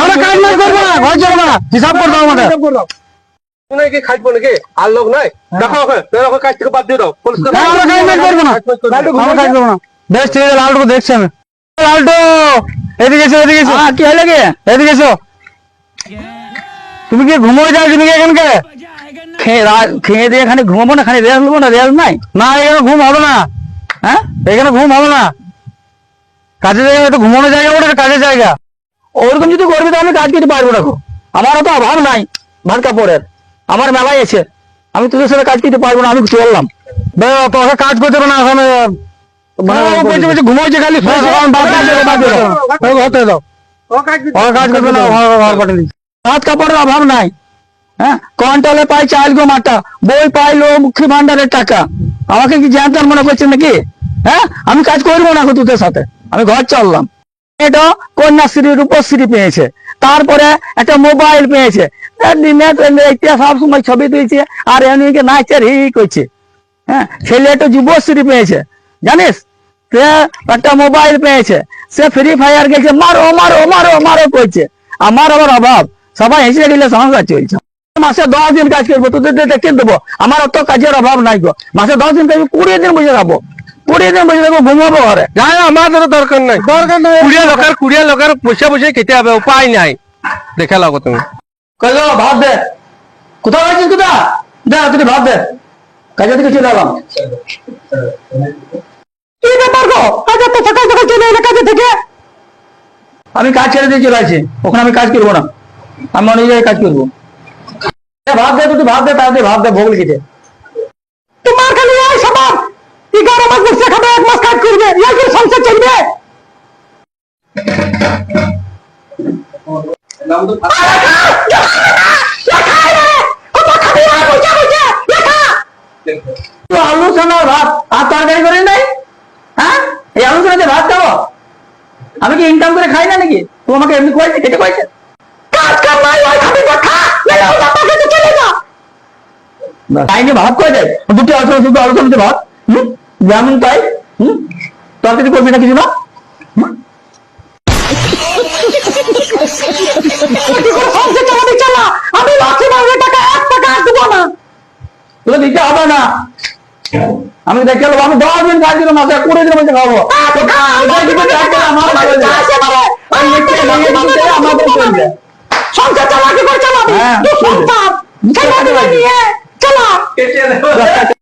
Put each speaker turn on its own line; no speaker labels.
আমরা কাজ না করব না ঘর যাব না হিসাব করব আমাদের।
কি খাইব নাকি আর লোক নাই? দেখো ওকে কাজ থেকে বাদ দিয়ে দাও।
আমরা কাজ নাই করব না। আমরা কাজ করব না। বেশ ঠিক আছে লালটুকু দেখছি আমি। লালটু এদিকে এসো এদিকে এসো।
কি হলো কি
এদিকে এসো। তুমি কি ঘুমোয় যাও তুমি কি এখানকে?
খেয়ে দিয়ে খালি ঘুমাবো না? খালি রেল নেব না? রেল নাই?
না এখানে ঘুম হবে না।
হ্যাঁ?
এখানে ঘুম হবে না। কাজের জায়গা একটু ঘুমানোর জায়গা ওটা কাজের জায়গা।
ওরকম যদি করবি তো আমি কাজ করতে পারব না। আমারও তো অভাব নাই ভাত কাপড়ের। আমার মেলাই আছে আমি তোদের সাথে কাজ করতে পারব না আমি চললাম
তোকে কাজ করতে হবে না ওখানে খালি হতে দাও
কাজ
করবে না।
ভাত কাপড়ের অভাব নাই। হ্যাঁ কন্ট্রোলে পাই চাল গো মাটা বই পাই লক্ষ্মী ভান্ডারের টাকা। আমাকে কি জানতাম মনে করছেন নাকি? হ্যাঁ আমি কাজ করব না তোদের সাথে। আমি ঘর চললাম। এটা কন্যাশ্রী রূপশ্রী পেয়েছে। তারপরে একটা মোবাইল পেয়েছে। সবসময় ছবি তুলছে আর এমনিকে নাচের করছে। হ্যাঁ ছেলে একটা যুবশ্রী পেয়েছে। জানিস? সে একটা মোবাইল পেয়েছে। সে ফ্রি ফায়ার গেছে, মারো মারো মারো মারো করছে। আমার আবার অভাব। সবাই হেসে গেলে সংসার চলছে। মাসে দশ দিন কাজ করব, তোদের দেখে দেবো। আমার অত কাজের অভাব নাই গো। মাসে দশ দিন কাজ কুড়ি দিন বুঝে যাব দিন বসে যাব ঘুমাবো ঘরে।
যাই আমাদের দরকার নাই।
দরকার নাই।
কুড়িয়া লোকের কুড়িয়া লোকের বসে বসে খেতে হবে উপায় নাই। দেখে লাগো তুমি।
ভাত দে। কোথাও আছিস কোথা দে তুই ভাত দে। কাজে থেকে চলে এলাম। কি ব্যাপার গো? আজ এত সকাল সকাল চলে এলে কাজে থেকে? আমি কাজ ছেড়ে দিয়ে চলে আসি ওখানে আমি কাজ করব না। আমি অন্য জায়গায় কাজ করব। ভাত দে তুই ভাব দে তাড়াতাড়ি ভাব দে ভোগ লিখেছে তো ভাত আর তরকারি করে নাই? হ্যাঁ? এই ভাত খাব? আমি কি ইনকাম করে খাই না নাকি? তো আমাকে এমনি কয়েছে কেটে কয়েছে কাজ কাম নাই ওই খাবি তো খা নাহলে চলে যা। ভাত করে দেয়? দুটো আলোচনা শুধু আলোচনাতে ভাত হুম? যেমন তাই হুম? তরকারি করবি না কিছু না? দিতে হবে না। আমি দেখে নেব আমি দশ দিন কাজ দিলাম মাসে কুড়ি দিন মধ্যে খাব। সংসার চালা কি করে চালাবি?
হ্যাঁ,